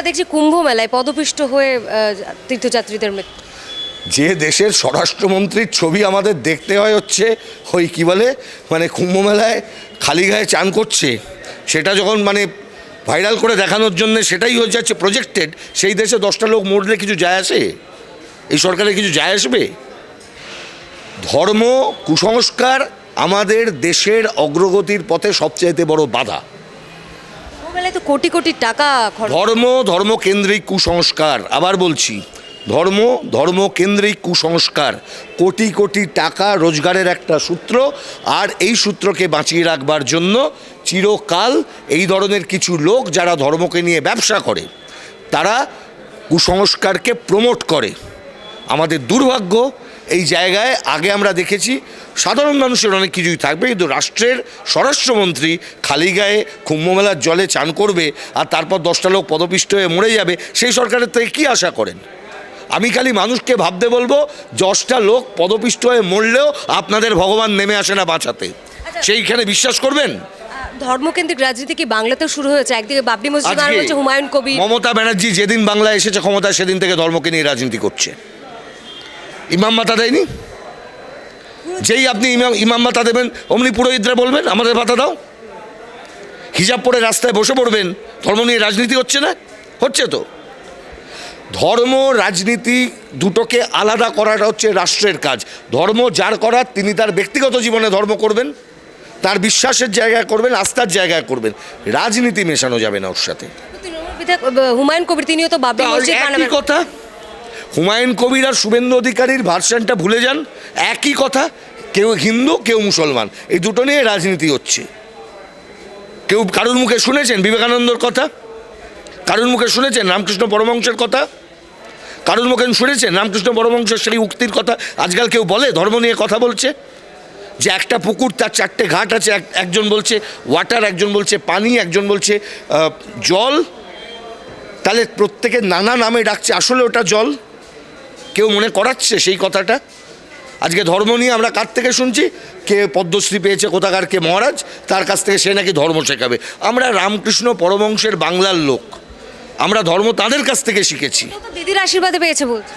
দেখছি কুম্ভ মেলায় পদপিষ্ট হয়ে তীর্থযাত্রীদের যে দেশের স্বরাষ্ট্রমন্ত্রীর ছবি আমাদের দেখতে হয় হচ্ছে, ওই কী বলে মানে কুম্ভ মেলায় খালি গায়ে চান করছে, সেটা যখন মানে ভাইরাল করে দেখানোর জন্য সেটাই হয়ে যাচ্ছে প্রজেক্টেড সেই দেশে দশটা লোক মরলে কিছু যায় আসে? এই সরকারের কিছু যায় আসবে? ধর্ম, কুসংস্কার আমাদের দেশের অগ্রগতির পথে সবচাইতে বড় বাধা। তো কোটি কোটি টাকা ধর্ম, ধর্মকেন্দ্রিক কুসংস্কার। আবার বলছি, ধর্ম, ধর্মকেন্দ্রিক কুসংস্কার। কোটি কোটি টাকা রোজগারের একটা সূত্র, আর এই সূত্রকে বাঁচিয়ে রাখবার জন্য চিরকাল এই ধরনের কিছু লোক যারা ধর্মকে নিয়ে ব্যবসা করে, তারা কুসংস্কারকে প্রমোট করে। আমাদের দুর্ভাগ্য, এই জায়গায় আগে আমরা দেখেছি সাধারণ মানুষের অনেক কিছুই থাকবে কিন্তু রাষ্ট্রের স্বরাষ্ট্রমন্ত্রী খালি গায়ে কুম্ভমেলার জলে চান করবে আর তারপর দশটা লোক পদপিষ্ট হয়ে মরে যাবে সেই সরকারের থেকে কী আশা করেন? আমি খালি মানুষকে ভাবতে বলব দশটা লোক পদপিষ্ট হয়ে মরলেও আপনাদের ভগবান নেমে আসে না বাঁচাতে। সেইখানে বিশ্বাস করবেন? ধর্মকেন্দ্রিক রাজনীতি কি বাংলাতেও শুরু হয়েছে? একদিকে বাবরি মসজিদ হচ্ছে হুমায়ুন কবির। মমতা ব্যানার্জি যেদিন বাংলায় এসেছে ক্ষমতায় সেদিন থেকে ধর্মকে নিয়ে রাজনীতি করছে। ইমাম ভাতা দেয়নি? যেই আপনি ইমাম ইমাম ভাতা দেবেন অমনি পুরোহিতরা বলবেন আমাদের ভাতা দাও। হিজাব পরে রাস্তায় বসে পড়বেন ধর্ম নিয়ে রাজনীতি হচ্ছে না? হচ্ছে তো। ধর্ম রাজনীতি দুটোকে আলাদা করাটা হচ্ছে রাষ্ট্রের কাজ। ধর্ম যার করার তিনি তার ব্যক্তিগত জীবনে ধর্ম করবেন তার বিশ্বাসের জায়গায় করবেন আস্থার জায়গায় করবেন। রাজনীতি মেশানো যাবে না ওর সাথে। হুমায়ুন কবির তিনিও তো কথা। হুমায়ুন কবির আর শুভেন্দু অধিকারীর ভার্সানটা ভুলে যান। একই কথা, কেউ হিন্দু, কেউ মুসলমান। এই দুটো নিয়ে রাজনীতি হচ্ছে। কেউ কারুর মুখে শুনেছেন? বিবেকানন্দর কথা। কারুর মুখে শুনেছেন? রামকৃষ্ণ পরমহংসের কথা। কারুর মুখে শুনেছেন? রামকৃষ্ণ পরমহংসের সেই উক্তির কথা। আজকাল কেউ বলে, ধর্ম নিয়ে কথা বলছে। যে একটা পুকুর, তার চারটে ঘাট আছে। এক- একজন বলছে ওয়াটার একজন বলছে পানি, একজন বলছে জল। তাহলে প্রত্যেকে নানা নামে ডাকছে। আসলে ওটা জল। কেউ মনে করাচ্ছে সেই কথাটা? আজকে ধর্ম নিয়ে আমরা কার থেকে শুনছি? কে পদ্মশ্রী পেয়েছে কোথাকার কে মহারাজ? তার কাছ থেকে সে নাকি ধর্ম শেখাবে। আমরা রামকৃষ্ণ পরমংশের বাংলার লোক। আমরা ধর্ম তাদের কাছ থেকে শিখেছি। দিদির আশীর্বাদে পেয়েছে বলছে।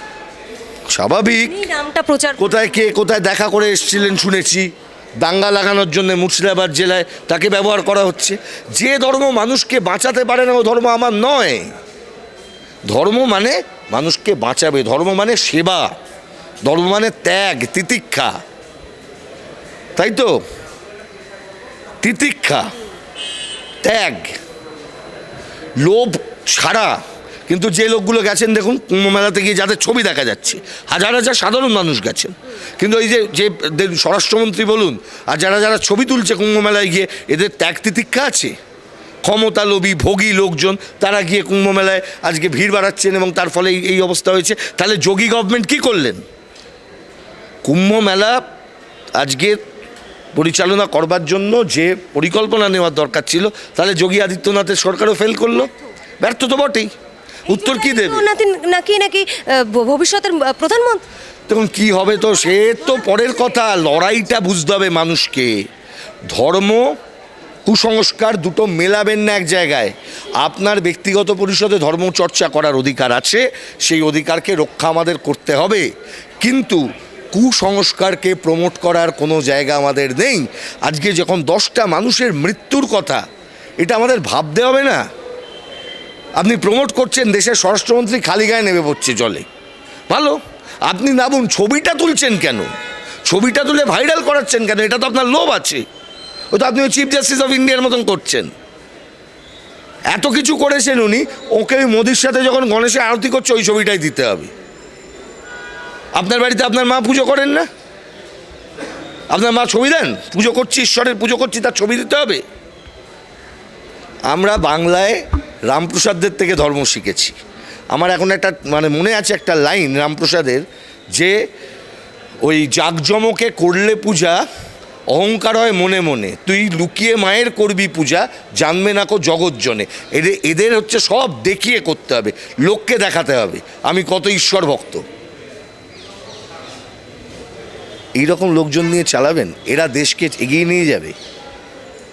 স্বাভাবিক। নামটা প্রচার কোথায় কে কোথায় দেখা করে এসেছিলেন শুনেছি। দাঙ্গা লাগানোর জন্য মুর্শিদাবাদ জেলায় তাকে ব্যবহার করা হচ্ছে। যে ধর্ম মানুষকে বাঁচাতে পারে না ও ধর্ম আমার নয়। ধর্ম মানে মানুষকে বাঁচাবে। ধর্ম মানে সেবা, ধর্ম মানে ত্যাগ, তিতিক্ষা। তাই তো? তিতিক্ষা, ত্যাগ। লোভ ছাড়া, কিন্তু যে লোকগুলো গেছেন, দেখুন, কুম্ভ মেলাতে গিয়ে যাদের ছবি দেখা যাচ্ছে, হাজার হাজার সাধারণ মানুষ গেছেন। কিন্তু এই যে যে স্বরাষ্ট্রমন্ত্রী বলুন, আর যারা যারা ছবি তুলছে কুম্ভ মেলায় গিয়ে, এদের ত্যাগ তিতিক্ষা আছে? ক্ষমতা লোভী ভোগী লোকজন তারা গিয়ে কুম্ভমেলায় আজকে ভিড় বাড়াচ্ছেন এবং তার ফলে এই- অবস্থা হয়েছে। তাহলে যোগী গভর্নমেন্ট কি করলেন? কুম্ভ মেলা আজকে পরিচালনা করবার জন্য যে পরিকল্পনা নেওয়ার দরকার ছিল তাহলে যোগী আদিত্যনাথের সরকারও ফেল করল। ব্যর্থ তো বটেই। উত্তর কি দেবে? নাকি নাকি ভবিষ্যতের প্রধানমন্ত্রী? তখন কি হবে তো সে তো পরের কথা। লড়াইটা বুঝতে হবে মানুষকে। ধর্ম কুসংস্কার দুটো মেলাবেন না এক জায়গায়। আপনার ব্যক্তিগত পরিষদে ধর্মচর্চা করার অধিকার আছে, সেই অধিকারকে রক্ষা আমাদের করতে হবে। কিন্তু কুসংস্কারকে প্রমোট করার কোনো জায়গা আমাদের নেই। আজকে যখন দশটা মানুষের মৃত্যুর কথা, এটা আমাদের ভাবতে হবে না। আপনি প্রমোট করছেন, দেশের স্বরাষ্ট্রমন্ত্রী খালি গায়ে নেমে পড়ছে জলে। ভালো, আপনি নামুন ছবিটা তুলছেন কেন? ছবিটা তুলে ভাইরাল করাচ্ছেন কেন? এটা তো আপনার লোভ আছে। ও তো আপনি চিফ জাস্টিস অফ ইন্ডিয়ার মতন করছেন। এত কিছু করেছেন উনি, ওকে মোদির সাথে যখন গণেশের আরতি করছে, ওই ছবিটাই দিতে হবে। আপনার বাড়িতে আপনার মা পুজো করেন না? আপনার মা ছবি দেন? পুজো করছি, ঈশ্বরের পুজো করছি, তার ছবি দিতে হবে? আমরা বাংলায় রামপ্রসাদদের থেকে ধর্ম শিখেছি। আমার এখন একটা মানে মনে আছে একটা লাইন রামপ্রসাদের, যে ওই জাকজমকে করলে পূজা অহংকার হয় মনে মনে। তুই লুকিয়ে মায়ের করবি পূজা, জানবে না কো জগৎজনে এদের এদের হচ্ছে সব দেখিয়ে করতে হবে, লোককে দেখাতে হবে। আমি কত ঈশ্বর ভক্ত। এইরকম লোকজন নিয়ে চালাবেন, এরা দেশকে এগিয়ে নিয়ে যাবে।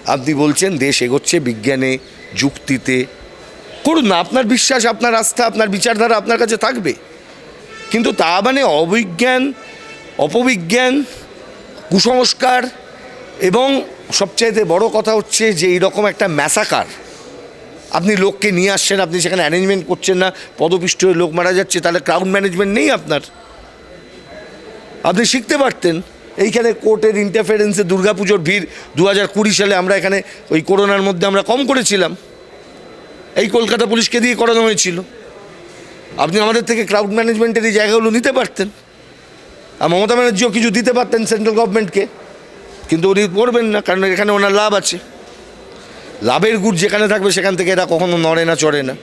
আপনি বলছেন দেশ এগোচ্ছে বিজ্ঞানে, যুক্তিতে। করুন না, আপনার বিশ্বাস, আপনার আস্থা, আপনার বিচারধারা আপনার কাছে থাকবে। কিন্তু তা মানে অবিজ্ঞান, অপবিজ্ঞান, কুসংস্কার এবং সবচাইতে বড় কথা হচ্ছে যে এইরকম একটা ম্যাসাকার, আপনি লোককে নিয়ে আসছেন, আপনি সেখানে অ্যারেঞ্জমেন্ট করছেন না, পদপিষ্ট হয়ে লোক মারা যাচ্ছে, তাহলে ক্রাউড ম্যানেজমেন্ট নেই আপনার। আপনি শিখতে পারতেন, এইখানে কোর্টের ইন্টারফারেন্সে দুর্গাপুজোর ভিড় দু হাজার কুড়ি সালে আমরা এখানে ওই করোনার মধ্যে আমরা কম করেছিলাম। এই কলকাতা পুলিশকে দিয়ে করানো হয়েছিল। আপনি আমাদের থেকে ক্রাউড ম্যানেজমেন্টের এই জায়গাগুলো নিতে পারতেন। আর মমতা ব্যানার্জিও কিছু দিতে পারতেন সেন্ট্রাল গভর্নমেন্টকে কিন্তু উনি করবেন না, কারণ এখানে ওনার লাভ আছে। লাভের গুড় যেখানে থাকবে সেখান থেকে এরা কখনো নড়ে না, চড়ে না।